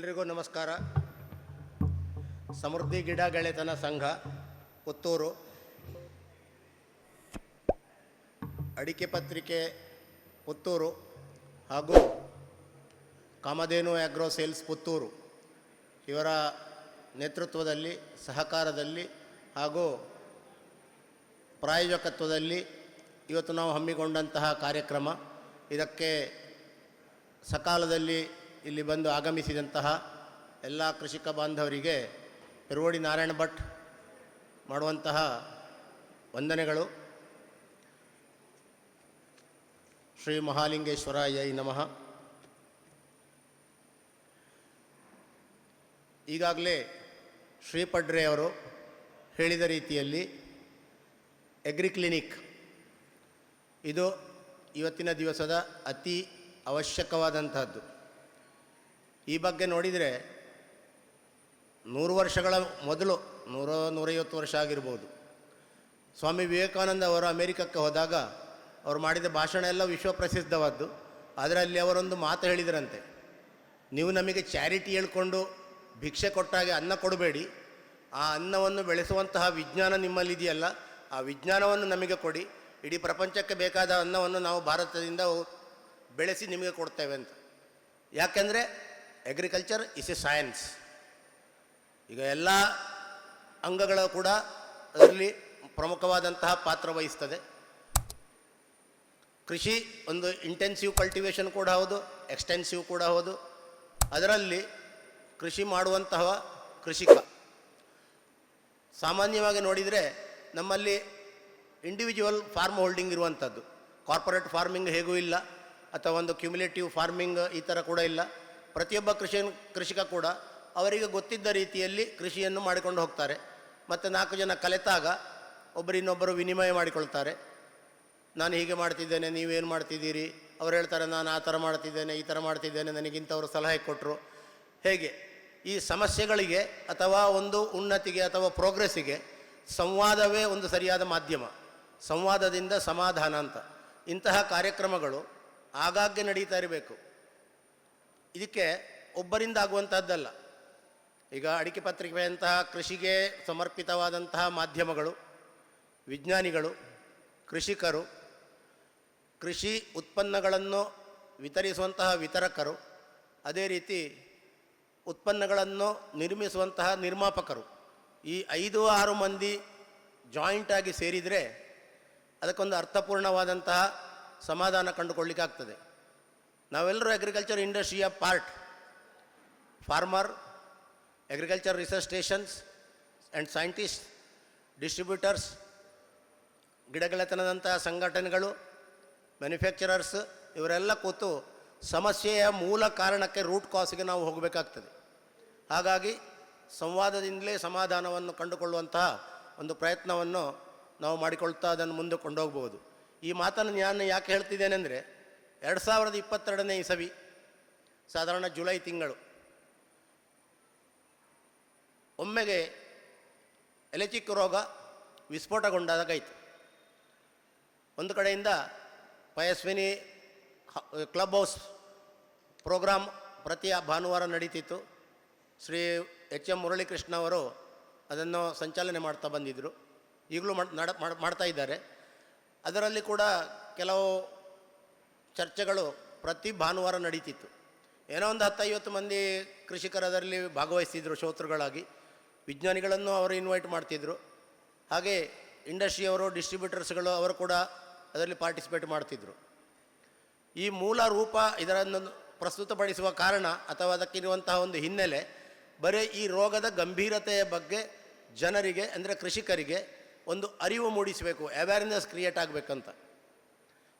ಎಲ್ರಿಗೂ ನಮಸ್ಕಾರ. ಸಮೃದ್ಧಿ ಗಿಡ ಗೆಳೆತನ ಸಂಘ, ಪುತ್ತೂರು. ಅಡಿಕೆ ಪತ್ರಿಕೆ, ಪುತ್ತೂರು ಹಾಗೂ ಕಾಮಧೇನು ಆಗ್ರೋ ಸೇಲ್ಸ್ ಪುತ್ತೂರು. ಇವರ ನೇತೃತ್ವದಲ್ಲಿ, ಸಹಕಾರದಲ್ಲಿ ಹಾಗೂ ಪ್ರಾಯೋಜಕತ್ವದಲ್ಲಿ ಇವತ್ತು ನಾವು ಹಮ್ಮಿಕೊಂಡಂತಹ ಕಾರ್ಯಕ್ರಮ. ಇದಕ್ಕೆ ಸಕಾಲದಲ್ಲಿ ಇಲ್ಲಿ ಬಂದು ಆಗಮಿಸಿದಂತಹ ಎಲ್ಲ ಕೃಷಿಕ ಬಾಂಧವರಿಗೆ ಪೆರುವಡಿ ನಾರಾಯಣ ಭಟ್ ಮಾಡುವಂತಹ ವಂದನೆಗಳು. ಶ್ರೀ ಮಹಾಲಿಂಗೇಶ್ವರಾಯ ನಮಃ. ಈಗಾಗಲೇ ಶ್ರೀ ಪಡ್ರೆ ಅವರು ಹೇಳಿದ ರೀತಿಯಲ್ಲಿ ಎಗ್ರಿ ಕ್ಲಿನಿಕ್. ಇದು ಇವತ್ತಿನ ದಿವಸದ ಅತಿ ಅವಶ್ಯಕವಾದಂತಹದ್ದು. ಈ ಬಗ್ಗೆ ನೋಡಿದರೆ ನೂರು ವರ್ಷಗಳ ಮೊದಲು ನೂರ, ನೂರೈವತ್ತು ವರ್ಷ ಆಗಿರ್ಬೋದು. ಸ್ವಾಮಿ ವಿವೇಕಾನಂದ ಅವರು ಅಮೇರಿಕಕ್ಕೆ ಹೋದಾಗ ಅವರು ಮಾಡಿದ ಭಾಷಣ ಎಲ್ಲ ವಿಶ್ವಪ್ರಸಿದ್ಧವಾದ್ದು. ಅದರಲ್ಲಿ ಅವರೊಂದು ಮಾತು ಹೇಳಿದರಂತೆ. ನೀವು ನಮಗೆ ಚಾರಿಟಿ ಹೇಳ್ಕೊಂಡು ಭಿಕ್ಷೆ ಕೊಟ್ಟಾಗೆ ಅನ್ನ ಕೊಡಬೇಡಿ. ಆ ಅನ್ನವನ್ನು ಬೆಳೆಸುವಂತಹ ವಿಜ್ಞಾನ ನಿಮ್ಮಲ್ಲಿದೆಯಲ್ಲ, ಆ ವಿಜ್ಞಾನವನ್ನು ನಮಗೆ ಕೊಡಿ. ಇಡೀ ಪ್ರಪಂಚಕ್ಕೆ ಬೇಕಾದ ಅನ್ನವನ್ನು ನಾವು ಭಾರತದಿಂದ ಬೆಳೆಸಿ ನಿಮಗೆ ಕೊಡ್ತೇವೆ ಅಂತ. ಯಾಕೆಂದರೆ ಅಗ್ರಿಕಲ್ಚರ್ ಇಸ್ ಎ ಸೈನ್ಸ್ ಈಗ ಎಲ್ಲ ಅಂಗಗಳು ಕೂಡ ಅದರಲ್ಲಿ ಪ್ರಮುಖವಾದಂತಹ ಪಾತ್ರ ವಹಿಸ್ತದೆ. ಕೃಷಿ ಒಂದು ಇಂಟೆನ್ಸಿವ್ ಕಲ್ಟಿವೇಷನ್ ಕೂಡ ಹೌದು ಎಕ್ಸ್ಟೆನ್ಸಿವ್ ಕೂಡ ಹೌದು. ಅದರಲ್ಲಿ ಕೃಷಿ ಮಾಡುವಂತಹ ಕೃಷಿಕ. ಸಾಮಾನ್ಯವಾಗಿ ನೋಡಿದರೆ ನಮ್ಮಲ್ಲಿ ಇಂಡಿವಿಜುವಲ್ ಫಾರ್ಮ್ ಹೋಲ್ಡಿಂಗ್ ಇರುವಂಥದ್ದು ಕಾರ್ಪೊರೇಟ್ ಫಾರ್ಮಿಂಗ್ ಹೇಗೂ ಇಲ್ಲ, ಅಥವಾ ಒಂದು ಕ್ಯುಮ್ಯುಲೇಟಿವ್ ಫಾರ್ಮಿಂಗ್ ಈ ಥರ ಕೂಡ ಇಲ್ಲ. ಪ್ರತಿಯೊಬ್ಬ ಕೃಷಿ ಕೃಷಿಕ ಕೂಡ ಅವರಿಗೆ ಗೊತ್ತಿದ್ದ ರೀತಿಯಲ್ಲಿ ಕೃಷಿಯನ್ನು ಮಾಡಿಕೊಂಡು ಹೋಗ್ತಾರೆ. ಮತ್ತು ನಾಲ್ಕು ಜನ ಕಲೆತಾಗ ಒಬ್ಬರಿನ್ನೊಬ್ಬರು ವಿನಿಮಯ ಮಾಡಿಕೊಳ್ತಾರೆ. ನಾನು ಹೀಗೆ ಮಾಡ್ತಿದ್ದೇನೆ, ನೀವೇನು ಮಾಡ್ತಿದ್ದೀರಿ? ಅವ್ರು ಹೇಳ್ತಾರೆ, ನಾನು ಆ ಥರ ಮಾಡ್ತಿದ್ದೇನೆ, ಈ ಥರ ಮಾಡ್ತಿದ್ದೇನೆ, ನನಗಿಂಥವ್ರು ಸಲಹೆ ಕೊಟ್ಟರು ಹೇಗೆ? ಈ ಸಮಸ್ಯೆಗಳಿಗೆ ಅಥವಾ ಒಂದು ಉನ್ನತಿಗೆ ಅಥವಾ ಪ್ರೋಗ್ರೆಸ್ಸಿಗೆ ಸಂವಾದವೇ ಒಂದು ಸರಿಯಾದ ಮಾಧ್ಯಮ. ಸಂವಾದದಿಂದ ಸಮಾಧಾನ ಅಂತ. ಇಂತಹ ಕಾರ್ಯಕ್ರಮಗಳು ಆಗಾಗ್ಗೆ ನಡೀತಾ ಇರಬೇಕು. ಇದಕ್ಕೆ ಒಬ್ಬರಿಂದ ಆಗುವಂಥದ್ದಲ್ಲ ಈಗ ಅಡಿಕೆ ಪತ್ರಿಕೆಯಂತಹ ಕೃಷಿಗೆ ಸಮರ್ಪಿತವಾದಂತಹ ಮಾಧ್ಯಮಗಳು, ವಿಜ್ಞಾನಿಗಳು, ಕೃಷಿಕರು, ಕೃಷಿ ಉತ್ಪನ್ನಗಳನ್ನು ವಿತರಿಸುವಂತಹ ವಿತರಕರು, ಅದೇ ರೀತಿ ಉತ್ಪನ್ನಗಳನ್ನು ನಿರ್ಮಿಸುವಂತಹ ನಿರ್ಮಾಪಕರು. ಈ ಐದು ಆರು ಮಂದಿ ಜಾಯಿಂಟಾಗಿ ಸೇರಿದರೆ ಅದಕ್ಕೊಂದು ಅರ್ಥಪೂರ್ಣವಾದಂತಹ ಸಮಾಧಾನ ಕಂಡುಕೊಳ್ಳಿಕ್ಕಾಗ್ತದೆ. ನಾವೆಲ್ಲರೂ agriculture ಇಂಡಸ್ಟ್ರಿಯ part farmer agriculture research stations and scientist distributors ಗಿಡಗಳೆತನದಂತಹ ಸಂಘಟನೆಗಳು ಮ್ಯಾನುಫ್ಯಾಕ್ಚರರ್ಸ್ ಇವರೆಲ್ಲ ಕೂತು ಸಮಸ್ಯೆಯ ಮೂಲ ಕಾರಣಕ್ಕೆ ರೂಟ್ ಕಾಸ್ಗೆ ನಾವು ಹೋಗಬೇಕಾಗ್ತದೆ. ಹಾಗಾಗಿ ಸಂವಾದದಿಂದಲೇ ಸಮಾಧಾನವನ್ನು ಕಂಡುಕೊಳ್ಳುವಂತಹ ಒಂದು ಪ್ರಯತ್ನವನ್ನು ನಾವು ಮಾಡಿಕೊಳ್ತಾ ಅದನ್ನು ಮುಂದೆ ಕೊಂಡೋಗ್ಬೋದು ಈ ಮಾತನ್ನು ನಾನು ಯಾಕೆ ಹೇಳ್ತಿದ್ದೇನೆ ಅಂದರೆ ಎರಡು ಸಾವಿರದ ಇಪ್ಪತ್ತೆರಡನೇ ಇಸವಿ, ಸಾಧಾರಣ ಜುಲೈ ತಿಂಗಳು. ಒಮ್ಮೆಗೆ ಎಲೆಚಿಕ್ ರೋಗ ವಿಸ್ಫೋಟಗೊಂಡಾದಾಗಾಯಿತು ಒಂದು ಕಡೆಯಿಂದ ಪಯಸ್ವಿನಿ ಕ್ಲಬ್ ಹೌಸ್ ಪ್ರೋಗ್ರಾಮ್ ಪ್ರತಿ ಭಾನುವಾರ ನಡೀತಿತ್ತು. ಶ್ರೀ ಎಚ್ ಎಂ ಮುರಳೀಕೃಷ್ಣ ಅವರು ಅದನ್ನು ಸಂಚಾಲನೆ ಮಾಡ್ತಾ ಬಂದಿದ್ದರು ಈಗಲೂ ಮಾಡ್ತಾ ಇದ್ದಾರೆ. ಅದರಲ್ಲಿ ಕೂಡ ಕೆಲವು ಚರ್ಚೆಗಳು ಪ್ರತಿ ಭಾನುವಾರ ನಡೀತಿತ್ತು. ಏನೋ ಒಂದು ಹತ್ತೈವತ್ತು ಮಂದಿ ಕೃಷಿಕರದರಲ್ಲಿ ಭಾಗವಹಿಸ್ತಿದ್ರು ಶ್ರೋತೃಗಳಾಗಿ. ವಿಜ್ಞಾನಿಗಳನ್ನು ಅವರು ಇನ್ವೈಟ್ ಮಾಡ್ತಿದ್ರು. ಹಾಗೆ ಇಂಡಸ್ಟ್ರಿಯವರು ಡಿಸ್ಟ್ರಿಬ್ಯೂಟರ್ಸ್ಗಳು ಅವರು ಕೂಡ ಅದರಲ್ಲಿ ಪಾರ್ಟಿಸಿಪೇಟ್ ಮಾಡ್ತಿದ್ರು. ಈ ಮೂಲ ರೂಪ ಇದರನ್ನು ಪ್ರಸ್ತುತಪಡಿಸುವ ಕಾರಣ ಅಥವಾ ಅದಕ್ಕಿರುವಂತಹ ಒಂದು ಹಿನ್ನೆಲೆ ಬರೀ ಈ ರೋಗದ ಗಂಭೀರತೆಯ ಬಗ್ಗೆ ಜನರಿಗೆ ಅಂದರೆ ಕೃಷಿಕರಿಗೆ ಒಂದು ಅರಿವು ಮೂಡಿಸಬೇಕು ಅವೇರ್ನೆಸ್ ಕ್ರಿಯೇಟ್ ಆಗಬೇಕಂತ.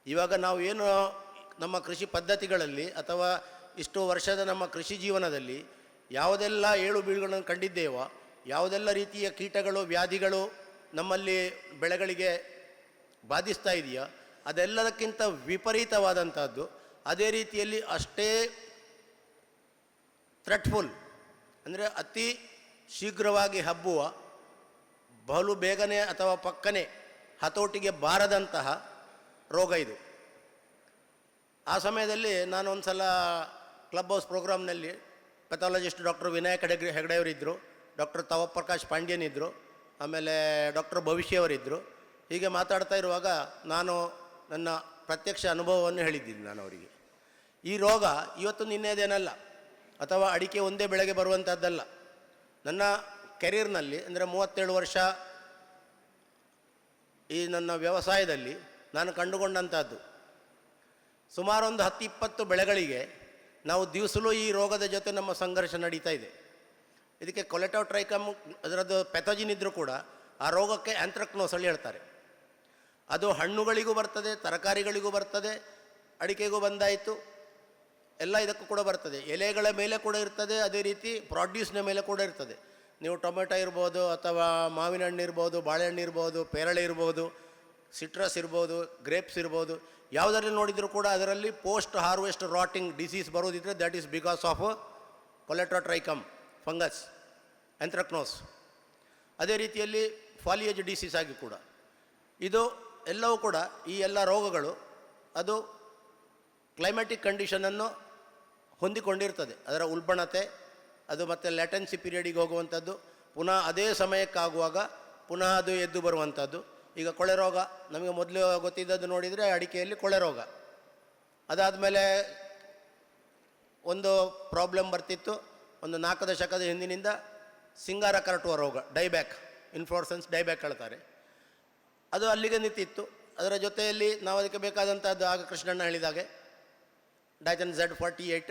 ಇವಾಗ ನಾವು ಏನು ನಮ್ಮ ಕೃಷಿ ಪದ್ಧತಿಗಳಲ್ಲಿ ಅಥವಾ ಇಷ್ಟು ವರ್ಷದ ನಮ್ಮ ಕೃಷಿ ಜೀವನದಲ್ಲಿ ಯಾವುದೆಲ್ಲ ಏಳು ಬೀಳುಗಳನ್ನು ಕಂಡಿದ್ದೇವೋ, ಯಾವುದೆಲ್ಲ ರೀತಿಯ ಕೀಟಗಳು, ವ್ಯಾಧಿಗಳು ನಮ್ಮಲ್ಲಿ ಬೆಳೆಗಳಿಗೆ ಬಾಧಿಸ್ತಾ ಇದೆಯಾ, ಅದೆಲ್ಲದಕ್ಕಿಂತ ವಿಪರೀತವಾದಂಥದ್ದು. ಅದೇ ರೀತಿಯಲ್ಲಿ ಅಷ್ಟೇ ಥ್ರೆಟ್ಫುಲ್, ಅಂದರೆ ಅತಿ ಶೀಘ್ರವಾಗಿ ಹಬ್ಬುವ, ಬಲು ಬೇಗನೆ ಅಥವಾ ಪಕ್ಕನೆ ಹತೋಟಿಗೆ ಬಾರದಂತಹ ರೋಗ ಇದು. ಆ ಸಮಯದಲ್ಲಿ ನಾನು ಒಂದು ಸಲ ಕ್ಲಬ್ ಹೌಸ್ ಪ್ರೋಗ್ರಾಮ್ನಲ್ಲಿ ಪೆಥಾಲಜಿಸ್ಟ್ ಡಾಕ್ಟರ್ ವಿನಾಯಕ್ ಹೆಗ್ಡೆ ಹೆಗಡೆಯವರಿದ್ದರು ಡಾಕ್ಟರ್ ತವಪ್ರಕಾಶ್ ಪಾಂಡ್ಯನ್ ಇದ್ದರು ಆಮೇಲೆ ಡಾಕ್ಟರ್ ಭವಿಷ್ಯವರಿದ್ದರು ಹೀಗೆ ಮಾತಾಡ್ತಾ ಇರುವಾಗ ನಾನು ನನ್ನ ಪ್ರತ್ಯಕ್ಷ ಅನುಭವವನ್ನು ಹೇಳಿದ್ದೀನಿ ನಾನು ಅವರಿಗೆ. ಈ ರೋಗ ಇವತ್ತು ನಿನ್ನೆದೇನಲ್ಲ, ಅಥವಾ ಅಡಿಕೆ ಒಂದೇ ಬೆಳೆಗೆ ಬರುವಂಥದ್ದಲ್ಲ ನನ್ನ ಕೆರಿಯರ್ನಲ್ಲಿ, ಅಂದರೆ ಮೂವತ್ತೇಳು ವರ್ಷ ಈ ನನ್ನ ವ್ಯವಸಾಯದಲ್ಲಿ ನಾನು ಕಂಡುಕೊಂಡಂಥದ್ದು ಸುಮಾರು ಒಂದು ಹತ್ತು ಇಪ್ಪತ್ತು ಬೆಳೆಗಳಿಗೆ ನಾವು ದಿವಸಲೂ ಈ ರೋಗದ ಜೊತೆ ನಮ್ಮ ಸಂಘರ್ಷ ನಡೀತಾ ಇದೆ. ಇದಕ್ಕೆ ಕೊಲೆಟೋ ಟ್ರೈಕಮ್ ಅದರದ್ದು ಪೆಥೋಜಿನ್ ಇದ್ದರೂ ಕೂಡ ಆ ರೋಗಕ್ಕೆ ಆಂಥ್ರಕ್ನೋಸ್ ಅಲ್ಲಿ ಹೇಳ್ತಾರೆ. ಅದು ಹಣ್ಣುಗಳಿಗೂ ಬರ್ತದೆ, ತರಕಾರಿಗಳಿಗೂ ಬರ್ತದೆ, ಅಡಿಕೆಗೂ ಬಂದಾಯಿತು, ಎಲ್ಲ ಇದಕ್ಕೂ ಕೂಡ ಬರ್ತದೆ. ಎಲೆಗಳ ಮೇಲೆ ಕೂಡ ಇರ್ತದೆ, ಅದೇ ರೀತಿ ಪ್ರಾಡ್ಯೂಸ್ನ ಮೇಲೆ ಕೂಡ ಇರ್ತದೆ. ನೀವು ಟೊಮೆಟೊ ಇರ್ಬೋದು ಅಥವಾ ಮಾವಿನ ಹಣ್ಣು ಇರ್ಬೋದು, ಬಾಳೆಹಣ್ಣು ಇರ್ಬೋದು, ಪೇರಳೆ ಇರ್ಬೋದು ಸಿಟ್ರಸ್ ಇರ್ಬೋದು, ಗ್ರೇಪ್ಸ್ ಇರ್ಬೋದು, ಯಾವುದರಲ್ಲಿ ನೋಡಿದರೂ ಕೂಡ ಅದರಲ್ಲಿ post harvest rotting disease ಬರೋದಿದ್ರೆ that is because of colletotrichum fungus anthracnose ಅದೇ ರೀತಿಯಲ್ಲಿ ಫಾಲಿಯೇಜ್ ಡಿಸೀಸ್ ಆಗಿ ಕೂಡ. ಇದು ಎಲ್ಲವೂ ಕೂಡ ಈ ಎಲ್ಲ ರೋಗಗಳು ಅದು ಕ್ಲೈಮ್ಯಾಟಿಕ್ ಕಂಡೀಷನನ್ನು ಹೊಂದಿಕೊಂಡಿರ್ತದೆ. ಅದರ ಉಲ್ಬಣತೆ, ಅದು ಮತ್ತು ಲ್ಯಾಟೆನ್ಸಿ ಪೀರಿಯಡಿಗೆ ಹೋಗುವಂಥದ್ದು, ಪುನಃ ಅದೇ ಸಮಯಕ್ಕಾಗುವಾಗ ಪುನಃ ಅದು ಎದ್ದು ಬರುವಂಥದ್ದು. ಈಗ ಕೊಳೆ ರೋಗ, ನಮಗೆ ಮೊದಲು ಗೊತ್ತಿದ್ದದ್ದು ನೋಡಿದರೆ ಅಡಿಕೆಯಲ್ಲಿ ಕೊಳೆ ರೋಗ. ಅದಾದಮೇಲೆ ಒಂದು ಪ್ರಾಬ್ಲಮ್ ಬರ್ತಿತ್ತು, ಒಂದು ನಾಲ್ಕು ದಶಕದ ಹಿಂದಿನಿಂದ ಸಿಂಗಾರ ಕರಟುವ ರೋಗ, ಡೈಬ್ಯಾಕ್ ಇನ್ಫ್ಲೋರ್ಸೆನ್ಸ್ ಡೈಬ್ಯಾಕ್ ಹೇಳ್ತಾರೆ. ಅದು ಅಲ್ಲಿಗೆ ನಿಂತಿತ್ತು. ಅದರ ಜೊತೆಯಲ್ಲಿ ನಾವು ಅದಕ್ಕೆ ಬೇಕಾದಂಥದ್ದು ಆಗ ಕೃಷ್ಣಣ್ಣ ಹೇಳಿದಾಗೆ Dithane Z forty eight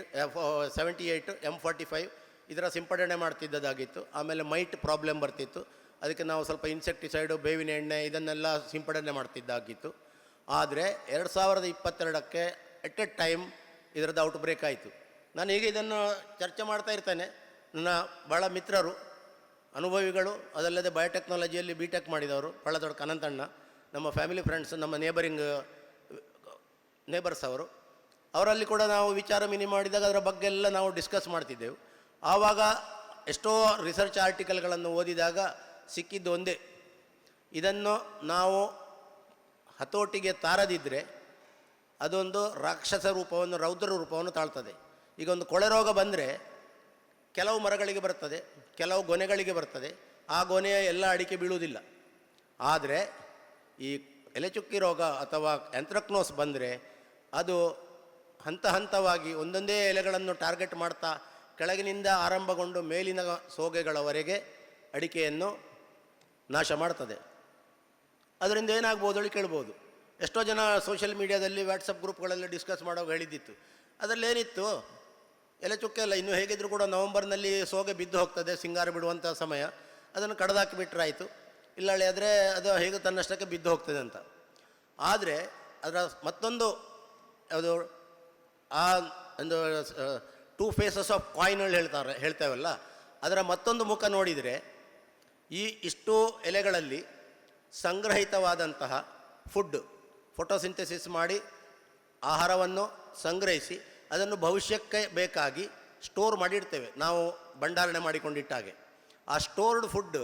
seventy eight M forty five ಇದರ ಸಿಂಪಡಣೆ ಮಾಡ್ತಿದ್ದದಾಗಿತ್ತು ಆಮೇಲೆ ಮೈಟ್ ಪ್ರಾಬ್ಲಮ್ ಬರ್ತಿತ್ತು. ಅದಕ್ಕೆ ನಾವು ಸ್ವಲ್ಪ ಇನ್ಸೆಕ್ಟಿಸೈಡು ಬೇವಿನ ಎಣ್ಣೆ ಇದನ್ನೆಲ್ಲ ಸಿಂಪಡಣೆ ಮಾಡ್ತಿದ್ದಾಗಿತ್ತು. ಆದರೆ ಎರಡು ಸಾವಿರದ ಇಪ್ಪತ್ತೆರಡಕ್ಕೆ ಎಟ್ ಎ ಟೈಮ್ ಇದರದ್ದು ಔಟ್ ಬ್ರೇಕ್ ಆಯಿತು. ನಾನು ಈಗ ಇದನ್ನು ಚರ್ಚೆ ಮಾಡ್ತಾ ಇರ್ತೇನೆ. ನನ್ನ ಭಾಳ ಮಿತ್ರರು, ಅನುಭವಿಗಳು, ಅದಲ್ಲದೆ ಬಯೋಟೆಕ್ನಾಲಜಿಯಲ್ಲಿ ಬಿ ಟೆಕ್ ಮಾಡಿದವರು ಭಾಳ ದೊಡ್ಡ ಕನಂತಣ್ಣ, ನಮ್ಮ ಫ್ಯಾಮಿಲಿ ಫ್ರೆಂಡ್ಸ್ ನಮ್ಮ ನೇಬರಿಂಗ್ ನೇಬರ್ಸ್ ಅವರು. ಅವರಲ್ಲಿ ಕೂಡ ನಾವು ವಿಚಾರ ಮಿನಿ ಮಾಡಿದಾಗ ಅದರ ಬಗ್ಗೆ ಎಲ್ಲ ನಾವು ಡಿಸ್ಕಸ್ ಮಾಡ್ತಿದ್ದೆವು. ಆವಾಗ ಎಷ್ಟೋ ರಿಸರ್ಚ್ ಆರ್ಟಿಕಲ್ಗಳನ್ನು ಓದಿದಾಗ ಸಿಕ್ಕಿದ್ದು ಒಂದೇ. ಇದನ್ನು ನಾವು ಹತೋಟಿಗೆ ತಾರದಿದ್ದರೆ ಅದೊಂದು ರಾಕ್ಷಸ ರೂಪವನ್ನು, ರೌದ್ರ ರೂಪವನ್ನು ತಾಳ್ತದೆ. ಈಗ ಒಂದು ಕೊಳೆ ರೋಗ ಬಂದರೆ ಕೆಲವು ಮರಗಳಿಗೆ ಬರ್ತದೆ, ಕೆಲವು ಗೊನೆಗಳಿಗೆ ಬರ್ತದೆ. ಆ ಗೊನೆಯ ಎಲ್ಲ ಅಡಿಕೆ ಬೀಳುವುದಿಲ್ಲ. ಆದರೆ ಈ ಎಲೆಚುಕ್ಕಿ ರೋಗ ಅಥವಾ ಎಂಥ್ರಕ್ನೋಸ್ ಬಂದರೆ ಅದು ಹಂತ ಹಂತವಾಗಿ ಒಂದೊಂದೇ ಎಲೆಗಳನ್ನು ಟಾರ್ಗೆಟ್ ಮಾಡ್ತಾ ಕೆಳಗಿನಿಂದ ಆರಂಭಗೊಂಡು ಮೇಲಿನ ಸೋಗೆಗಳವರೆಗೆ ಅಡಿಕೆಯನ್ನು ನಾಶ ಮಾಡ್ತದೆ. ಅದರಿಂದ ಏನಾಗ್ಬೋದು ಹೇಳಿ ಕೇಳ್ಬೋದು. ಎಷ್ಟೋ ಜನ ಸೋಷಿಯಲ್ ಮೀಡಿಯಾದಲ್ಲಿ ವಾಟ್ಸಪ್ ಗ್ರೂಪ್ಗಳಲ್ಲಿ ಡಿಸ್ಕಸ್ ಮಾಡೋವಾಗ ಹೇಳಿದ್ದಿತ್ತು. ಅದರಲ್ಲಿ ಏನಿತ್ತು ಎಲೆ ಚುಕ್ಕೆ ಇಲ್ಲ ಇನ್ನು ಹೇಗಿದ್ರು ಕೂಡ ನವಂಬರ್ನಲ್ಲಿ ಸೋಗೆ ಬಿದ್ದು ಹೋಗ್ತದೆ, ಸಿಂಗಾರ ಬಿಡುವಂಥ ಸಮಯ. ಅದನ್ನು ಕಡ್ದಾಕಿಬಿಟ್ರಾಯಿತು. ಇಲ್ಲ ಆದರೆ ಅದು ಹೇಗೆ ತನ್ನಷ್ಟಕ್ಕೆ ಬಿದ್ದು ಹೋಗ್ತದೆ ಅಂತ. ಆದರೆ ಅದರ ಮತ್ತೊಂದು ಯಾವುದು? ಆ ಒಂದು ಟೂ ಫೇಸಸ್ ಆಫ್ ಕಾಯಿನ್ಗಳು ಹೇಳ್ತಾರೆ, ಹೇಳ್ತೇವಲ್ಲ? ಅದರ ಮತ್ತೊಂದು ಮುಖ ನೋಡಿದರೆ ಈ ಇಷ್ಟು ಎಲೆಗಳಲ್ಲಿ ಸಂಗ್ರಹಿತವಾದಂತಹ ಫುಡ್ ಫೋಟೋಸಿಂಥೆಸಿಸ್ ಮಾಡಿ ಆಹಾರವನ್ನು ಸಂಗ್ರಹಿಸಿ ಅದನ್ನು ಭವಿಷ್ಯಕ್ಕೆ ಬೇಕಾಗಿ ಸ್ಟೋರ್ ಮಾಡಿಡ್ತೇವೆ ನಾವು ಭಂಡಾರಣೆ ಮಾಡಿಕೊಂಡಿಟ್ಟಾಗೆ ಆ ಸ್ಟೋರ್ಡ್ ಫುಡ್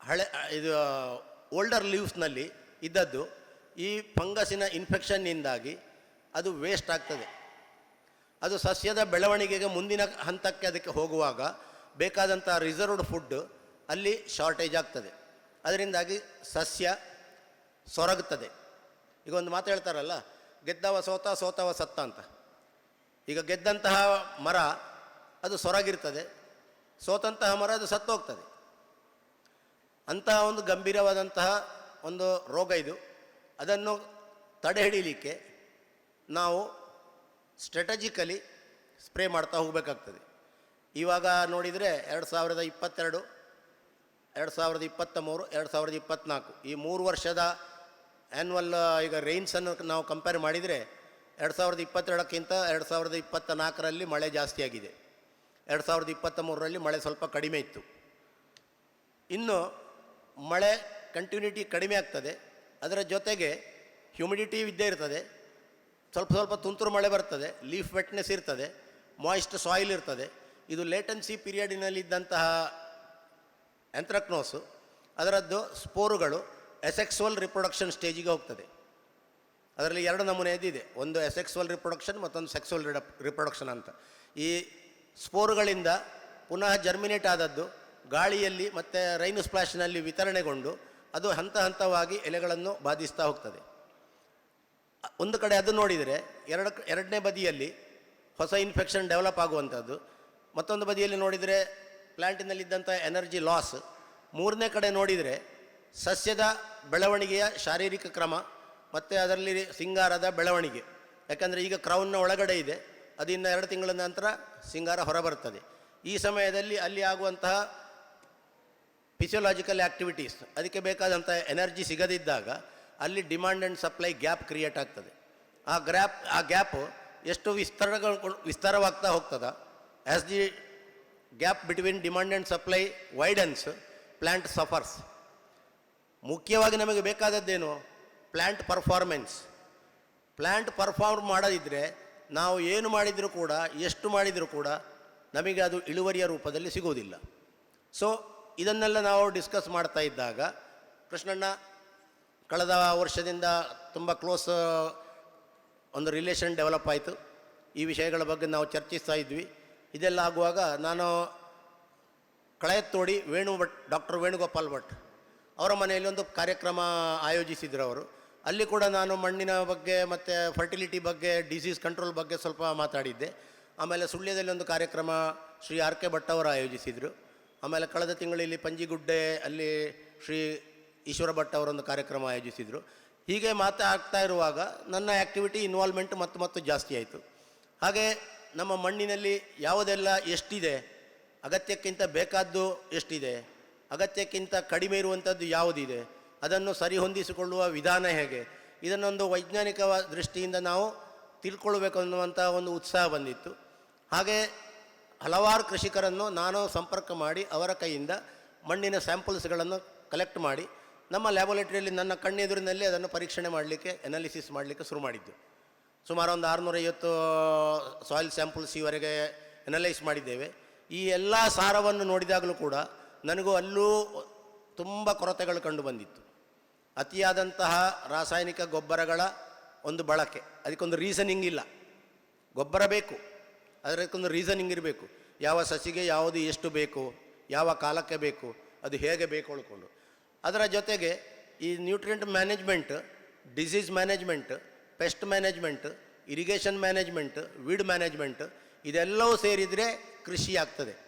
ಹಳೆ, ಇದು ಓಲ್ಡರ್ ಲೀವ್ಸ್ನಲ್ಲಿ ಇದ್ದದ್ದು ಈ ಫಂಗಸಿನ ಇನ್ಫೆಕ್ಷನ್ನಿಂದಾಗಿ ಅದು ವೇಸ್ಟ್ ಆಗ್ತದೆ. ಅದು ಸಸ್ಯದ ಬೆಳವಣಿಗೆಗೆ ಮುಂದಿನ ಹಂತಕ್ಕೆ ಅದಕ್ಕೆ ಹೋಗುವಾಗ ಬೇಕಾದಂಥ ರಿಸರ್ವ್ಡ್ ಫುಡ್ ಅಲ್ಲಿ ಶಾರ್ಟೇಜ್ ಆಗ್ತದೆ. ಅದರಿಂದಾಗಿ ಸಸ್ಯ ಸೊರಗುತ್ತದೆ. ಈಗ ಒಂದು ಮಾತು ಹೇಳ್ತಾರಲ್ಲ, ಗೆದ್ದವ ಸೋತ, ಸೋತವ ಸತ್ತ ಅಂತ. ಈಗ ಗೆದ್ದಂತಹ ಮರ ಅದು ಸೊರಗಿರ್ತದೆ, ಸೋತಂತಹ ಮರ ಅದು ಸತ್ತು ಹೋಗ್ತದೆ ಅಂತಹ ಒಂದು ಗಂಭೀರವಾದಂತಹ ಒಂದು ರೋಗ ಇದು. ಅದನ್ನು ತಡೆ ಹಿಡೀಲಿಕ್ಕೆ ನಾವು ಸ್ಟ್ರಾಟಜಿಕಲಿ ಸ್ಪ್ರೇ ಮಾಡ್ತಾ ಹೋಗಬೇಕಾಗ್ತದೆ. ಇವಾಗ ನೋಡಿದರೆ ಎರಡು ಸಾವಿರದ ಇಪ್ಪತ್ತೆರಡು ಎರಡು ಸಾವಿರದ ಇಪ್ಪತ್ತ ಮೂರು, ಎರಡು ಸಾವಿರದ ಇಪ್ಪತ್ತ್ನಾಲ್ಕು. ಈ ಮೂರು ವರ್ಷದ ಆ್ಯನ್ವಲ್ ಈಗ ರೈನ್ಸನ್ನು ನಾವು ಕಂಪೇರ್ ಮಾಡಿದರೆ, ಎರಡು ಸಾವಿರದ ಇಪ್ಪತ್ತೆರಡಕ್ಕಿಂತ ಎರಡು ಸಾವಿರದ ಇಪ್ಪತ್ತ ನಾಲ್ಕರಲ್ಲಿ ಮಳೆ ಜಾಸ್ತಿಯಾಗಿದೆ ಎರಡು ಸಾವಿರದ ಇಪ್ಪತ್ತ ಮೂರರಲ್ಲಿ ಮಳೆ ಸ್ವಲ್ಪ ಕಡಿಮೆ ಇತ್ತು. ಇನ್ನು ಮಳೆ ಕಂಟಿನ್ಯೂಟಿ ಕಡಿಮೆ ಆಗ್ತದೆ. ಅದರ ಜೊತೆಗೆ ಹ್ಯುಮಿಡಿಟಿ ಇದ್ದೇ ಇರ್ತದೆ. ಸ್ವಲ್ಪ ಸ್ವಲ್ಪ ತುಂತುರು ಮಳೆ ಬರ್ತದೆ. ಲೀಫ್ ವೆಟ್ನೆಸ್ ಇರ್ತದೆ. ಮಾಯಿಸ್ಟ್ ಸಾಯಿಲ್ ಇರ್ತದೆ. ಇದು ಲೇಟೆನ್ಸಿ ಪೀರಿಯಡಿನಲ್ಲಿದ್ದಂತಹ ಎಂಥ್ರಕ್ನೋಸು ಅದರದ್ದು ಸ್ಪೋರುಗಳು ಎಸೆಕ್ಸುವಲ್ ರಿಪ್ರೊಡಕ್ಷನ್ ಸ್ಟೇಜಿಗೆ ಹೋಗ್ತದೆ. ಅದರಲ್ಲಿ ಎರಡು ನಮೂನೆ ನಮೂನೆಯದಿದೆ ಒಂದು ಎಸೆಕ್ಸುವಲ್ ರಿಪ್ರೊಡಕ್ಷನ್ ಮತ್ತೊಂದು ಸೆಕ್ಸುವಲ್ ರಿಪ್ರೊಡಕ್ಷನ್ ಅಂತ. ಈ ಸ್ಪೋರುಗಳಿಂದ ಪುನಃ ಜರ್ಮಿನೇಟ್ ಆದದ್ದು ಗಾಳಿಯಲ್ಲಿ ಮತ್ತು ರೈನು ಸ್ಪ್ಲಾಶ್ನಲ್ಲಿ ವಿತರಣೆಗೊಂಡು ಅದು ಹಂತ ಹಂತವಾಗಿ ಎಲೆಗಳನ್ನು ಬಾಧಿಸ್ತಾ ಹೋಗ್ತದೆ. ಒಂದು ಕಡೆ ಅದು ನೋಡಿದರೆ ಎರಡು, ಎರಡನೇ ಬದಿಯಲ್ಲಿ ಹೊಸ ಇನ್ಫೆಕ್ಷನ್ ಡೆವಲಪ್ ಆಗುವಂಥದ್ದು. ಮತ್ತೊಂದು ಬದಿಯಲ್ಲಿ ನೋಡಿದರೆ ಪ್ಲ್ಯಾಂಟಿನಲ್ಲಿದ್ದಂಥ ಎನರ್ಜಿ ಲಾಸ್ ಮೂರನೇ ಕಡೆ ನೋಡಿದರೆ ಸಸ್ಯದ ಬೆಳವಣಿಗೆಯ ಶಾರೀರಿಕ ಕ್ರಮ ಮತ್ತು ಅದರಲ್ಲಿ ಸಿಂಗಾರದ ಬೆಳವಣಿಗೆ. ಯಾಕಂದರೆ ಈಗ ಕ್ರೌನ್ನ ಒಳಗಡೆ ಇದೆ. ಅದು ಇನ್ನು ಎರಡು ತಿಂಗಳ ನಂತರ ಸಿಂಗಾರ ಹೊರಬರ್ತದೆ ಈ ಸಮಯದಲ್ಲಿ ಅಲ್ಲಿ ಆಗುವಂತಹ ಫಿಸಿಯೋಲಾಜಿಕಲ್ ಆ್ಯಕ್ಟಿವಿಟೀಸ್ ಅದಕ್ಕೆ ಬೇಕಾದಂಥ ಎನರ್ಜಿ ಸಿಗದಿದ್ದಾಗ ಅಲ್ಲಿ demand and supply gap create ಆಗ್ತದೆ. ಆ ಗ್ರ್ಯಾಪ್ ಆ ಗ್ಯಾಪು ಎಷ್ಟು ವಿಸ್ತಾರಗಳು, ವಿಸ್ತಾರವಾಗ್ತಾ ಹೋಗ್ತದ. As the gap between demand and supply widens plant suffers ಮುಖ್ಯವಾಗಿ ನಮಗೆ ಬೇಕಾದದ್ದೇನು? ಪ್ಲ್ಯಾಂಟ್ ಪರ್ಫಾರ್ಮೆನ್ಸ್ ಪ್ಲ್ಯಾಂಟ್ ಪರ್ಫಾರ್ಮ್ ಮಾಡದಿದ್ದರೆ ನಾವು ಏನು ಮಾಡಿದರೂ ಕೂಡ, ಎಷ್ಟು ಮಾಡಿದರೂ ಕೂಡ ನಮಗೆ ಅದು ಇಳುವರಿಯ ರೂಪದಲ್ಲಿ ಸಿಗುವುದಿಲ್ಲ. ಸೊ ಇದನ್ನೆಲ್ಲ ನಾವು ಡಿಸ್ಕಸ್ ಮಾಡ್ತಾ ಇದ್ದಾಗ, ಕೃಷ್ಣಣ್ಣ ಕಳೆದ ವರ್ಷದಿಂದ ತುಂಬ ಕ್ಲೋಸ್ ಒಂದು ರಿಲೇಷನ್ ಡೆವಲಪ್ ಆಯಿತು. ಈ ವಿಷಯಗಳ ಬಗ್ಗೆ ನಾವು ಚರ್ಚಿಸ್ತಾ ಇದ್ವಿ. ಇದೆಲ್ಲ ಆಗುವಾಗ ನಾನು ಕಳೆಯತ್ತೋಡಿ ವೇಣು ಭಟ್, ಡಾಕ್ಟರ್ ವೇಣುಗೋಪಾಲ್ ಭಟ್ ಅವರ ಮನೆಯಲ್ಲಿ ಒಂದು ಕಾರ್ಯಕ್ರಮ ಆಯೋಜಿಸಿದ್ರು ಅವರು. ಅಲ್ಲಿ ಕೂಡ ನಾನು ಮಣ್ಣಿನ ಬಗ್ಗೆ ಮತ್ತು ಫರ್ಟಿಲಿಟಿ ಬಗ್ಗೆ ಡಿಸೀಸ್ ಕಂಟ್ರೋಲ್ ಬಗ್ಗೆ ಸ್ವಲ್ಪ ಮಾತಾಡಿದ್ದೆ. ಆಮೇಲೆ ಸುಳ್ಯದಲ್ಲಿ ಒಂದು ಕಾರ್ಯಕ್ರಮ ಶ್ರೀ ಆರ್ ಕೆ ಭಟ್ ಅವರು ಆಯೋಜಿಸಿದರು. ಆಮೇಲೆ ಕಳೆದ ತಿಂಗಳಲ್ಲಿ ಪಂಜಿಗುಡ್ಡೆ ಅಲ್ಲಿ ಶ್ರೀ ಈಶ್ವರ ಭಟ್ ಅವರೊಂದು ಕಾರ್ಯಕ್ರಮ ಆಯೋಜಿಸಿದರು. ಹೀಗೆ ಮಾತಾಡ್ತಾ ಇರುವಾಗ ನನ್ನ ಆ್ಯಕ್ಟಿವಿಟಿ ಇನ್ವಾಲ್ವ್ಮೆಂಟ್ ಮತ್ತು ಮತ್ತು ಜಾಸ್ತಿ ಆಯಿತು. ಹಾಗೆ ನಮ್ಮ ಮಣ್ಣಿನಲ್ಲಿ ಯಾವುದೆಲ್ಲ ಎಷ್ಟಿದೆ? ಅಗತ್ಯಕ್ಕಿಂತ ಬೇಕಾದ್ದು ಎಷ್ಟಿದೆ? ಅಗತ್ಯಕ್ಕಿಂತ ಕಡಿಮೆ ಇರುವಂಥದ್ದು ಯಾವುದಿದೆ? ಅದನ್ನು ಸರಿಹೊಂದಿಸಿಕೊಳ್ಳುವ ವಿಧಾನ ಹೇಗೆ? ಇದನ್ನೊಂದು ವೈಜ್ಞಾನಿಕ ದೃಷ್ಟಿಯಿಂದ ನಾವು ತಿಳ್ಕೊಳ್ಬೇಕು ಅನ್ನುವಂಥ ಒಂದು ಉತ್ಸಾಹ ಬಂದಿತ್ತು. ಹಾಗೆ ಹಲವಾರು ಕೃಷಿಕರನ್ನು ನಾನು ಸಂಪರ್ಕ ಮಾಡಿ, ಅವರ ಕೈಯಿಂದ ಮಣ್ಣಿನ ಸ್ಯಾಂಪಲ್ಸ್ಗಳನ್ನು ಕಲೆಕ್ಟ್ ಮಾಡಿ, ನಮ್ಮ ಲ್ಯಾಬೊರೇಟರಿಯಲ್ಲಿ ನನ್ನ ಕಣ್ಣೆದುರಿನಲ್ಲಿ ಅದನ್ನು ಪರೀಕ್ಷಣೆ ಮಾಡಲಿಕ್ಕೆ ಎನಾಲಿಸಿಸ್ ಮಾಡಲಿಕ್ಕೆ ಶುರು ಮಾಡಿದ್ದು. ಸುಮಾರು ಒಂದು ಆರುನೂರೈವತ್ತು ಸಾಯಿಲ್ ಸ್ಯಾಂಪಲ್ಸ್ ಈವರೆಗೆ ಅನಲೈಸ್ ಮಾಡಿದ್ದೇವೆ. ಈ ಎಲ್ಲ ಸಾರವನ್ನು ನೋಡಿದಾಗಲೂ ಕೂಡ ನನಗೂ ಅಲ್ಲೂ ತುಂಬ ಕೊರತೆಗಳು ಕಂಡು ಬಂದಿತ್ತು. ಅತಿಯಾದಂತಹ ರಾಸಾಯನಿಕ ಗೊಬ್ಬರಗಳ ಒಂದು ಬಳಕೆ, ಅದಕ್ಕೊಂದು ರೀಸನಿಂಗ್ ಇಲ್ಲ. ಗೊಬ್ಬರ ಬೇಕು, ಅದಕ್ಕೊಂದು ರೀಸನಿಂಗ್ ಇರಬೇಕು. ಯಾವ ಸಸಿಗೆ ಯಾವುದು ಎಷ್ಟು ಬೇಕು, ಯಾವ ಕಾಲಕ್ಕೆ ಬೇಕು, ಅದು ಹೇಗೆ ಬೇಕು ಉಳ್ಕೊಂಡು ಅದರ ಜೊತೆಗೆ ಈ nutrient management disease management pest management irrigation management weed management ಇದೆಲ್ಲವೂ ಸೇರಿದರೆ ಕೃಷಿ ಆಗ್ತದೆ.